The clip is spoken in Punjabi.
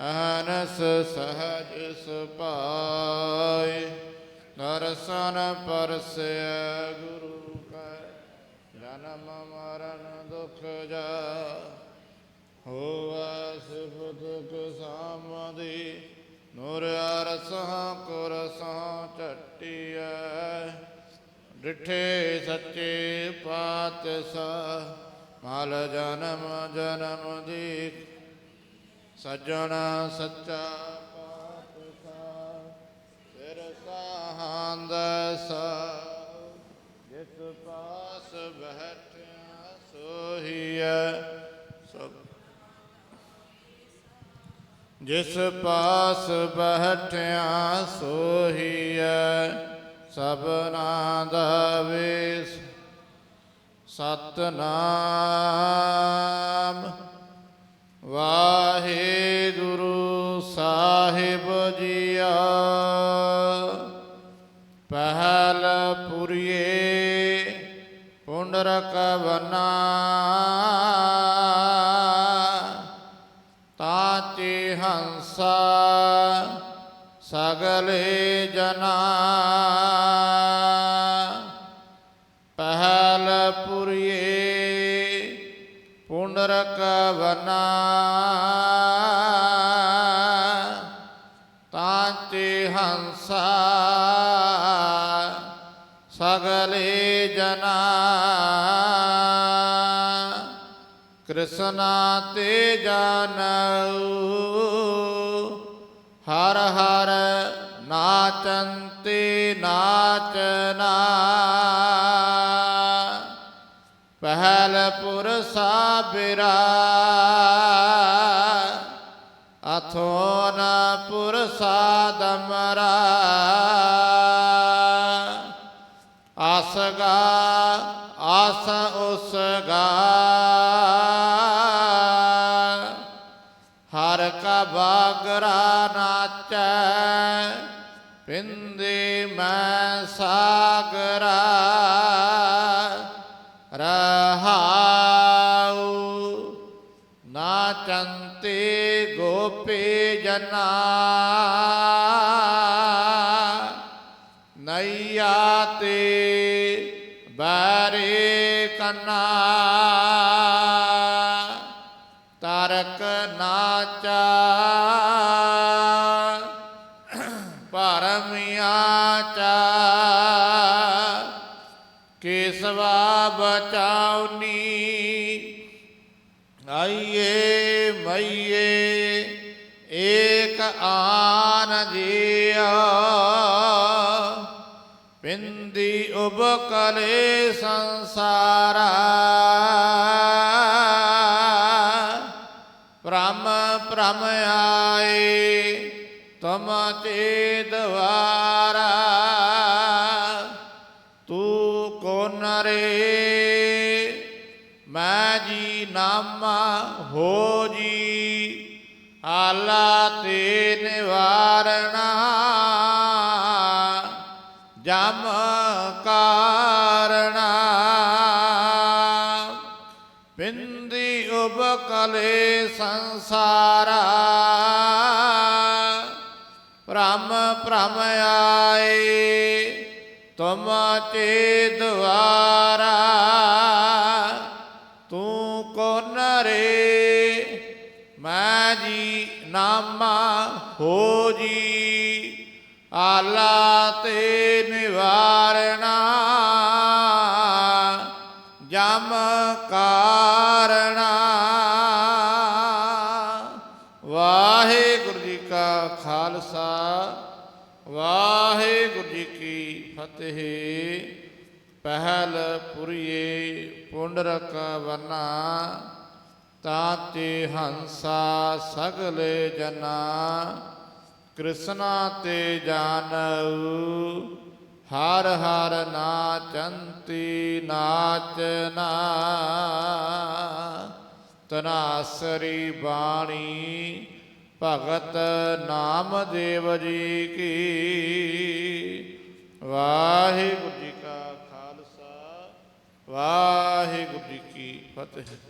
ਅਹਨਸ ਸਹਜ ਸੁਪਾਏ ਦਰਸ਼ਨ ਪਰਸੈ ਗੁਰੂ ਕੈ, ਜਨਮ ਮਰਨ ਦੁਖ ਜਾ, ਹੋਵੈ ਸਿਫਤ ਕਸਾਮਦੀ ਨੂਰ ਅਰਸਹ ਕੁਰਸਹ ਝਟੀਐ, ਡਿਠੇ ਸੱਚੇ ਪਾਤਸ਼ਾਹ, ਮਲ ਜਨਮ ਜਨਮ ਦੀ ਸੱਜਣ ਸੱਚਾ ਪਾਤਸ਼ਾਹ, ਸਿਰ ਸਾਹੰਦ ਸਾ ਜਿਸ ਪਾਸ ਬਹਿਠਿਆ ਸੋਹੀਐ ਸਭ। ਜਿਸ ਪਾਸ ਬਹਿਠਿਆ ਸੋਹੀਐ ਸਭਨਾ ਦਾ ਵੇਸ ਸਤਨਾਮ ਵਾਹਿਗੁਰੂ। ਪਹਿਲ ਪੁਰੀਏ ਪੁੰਡਰਕ ਵਨਾ ਤਾਚੇ ਹੰਸਾ ਸਗਲੇ ਜਨਾ। ਪਹਿਲ ਪੁਰੀਏ ਪੁੰਡਰਕ ਵਨਾ ਤਾਚੇ ਹੰਸਾ ਸਗਲੇ ਜਨਾ। ਕ੍ਰਿਸ਼ਨਾ ਤੇ ਜਾਣਉ ਹਰ ਹਰ ਨਾਚੰਤੇ ਨਾਚਨਾ। ਪਹਿਲ ਪੁਰਸਾ ਬਿਰਾ। ਅਥੋਨ ਪੁਰਸਾ ਦਮਰਾ। ਆਸਗਾ ਆਸ ਉਸਗਾ ਹਰ ਕਾ ਬਾਗਰਾ ਨਾਚੈ, ਪਿੰਦੇ ਮੈਂ ਸਾਗਰਾ। ਰਹਾਉ, ਨਾਚੰਤੇ ਗੋਪੀ ਜਨਾ। ਨਈਆ ਤੇ ਬਾਰੇ ਤਾਰਕ ਨਾਚਾ। ਪਰਮਿਆ ਚਾ ਕੇਸਵਾ ਬਚਾਉਨੀ। ਆਈਏ ਮਈਏ ਏਕ ਆਨ ਜੀਆ ਪਿੰਦੀ ਉਬਕਲੇ ਸੰਸਾਰਾ। ਬ੍ਰਹਮ ਬ੍ਰਹਮ ਆਏ ਤਮ ਤੇ ਦਵਾਰਾ। ਤੂੰ ਕੋਨ ਰੇ ਮੈਂ ਜੀ ਨਾਮਾ, ਹੋ ਜੀ, ਆਲਾ ਤੇ ਨਿਵਾਰਣਾ। ਜਮ ਕਾਰਣਾ। ਪਿੰਦੀ ਉਬਕਲੇ ਸੰਸਾਰਾ। ਭ੍ਰਮ ਭ੍ਰਮ ਆਏ ਤੁਮ ਤੇ ਦੁਆਰਾ। ਤੂੰ ਕੋਨ ਰੇ ਮੈਂ ਜੀ ਨਾਮਾ ਹੋ ਜੀ। ਆਲਾ ਤੇ ਨਿਵਾਰਣਾ, ਜਮ ਕਾਰਣਾ। ਵਾਹਿਗੁਰੂ ਜੀ ਕਾ ਖਾਲਸਾ, ਵਾਹਿਗੁਰੂ ਜੀ ਕੀ ਫਤਿਹ। ਪਹਿਲ ਪੁਰੀਏ ਪੁੰਡਰਕ ਵਨਾ ਤਾਤੇ ਹੰਸਾ ਸਗਲੇ ਜਨਾ। ਕ੍ਰਿਸ਼ਨਾ ਤੇ ਜਾਣਉ ਹਰ ਹਰ ਨਾਚੰਤੀ ਨਾਚਨਾ। ਤਨਾਸਰੀ ਬਾਣੀ, ਭਗਤ ਨਾਮਦੇਵ ਜੀ ਕੀ। ਵਾਹਿਗੁਰੂ ਜੀ ਕਾ ਖਾਲਸਾ, ਵਾਹਿਗੁਰੂ ਜੀ ਕੀ ਫਤਿਹ।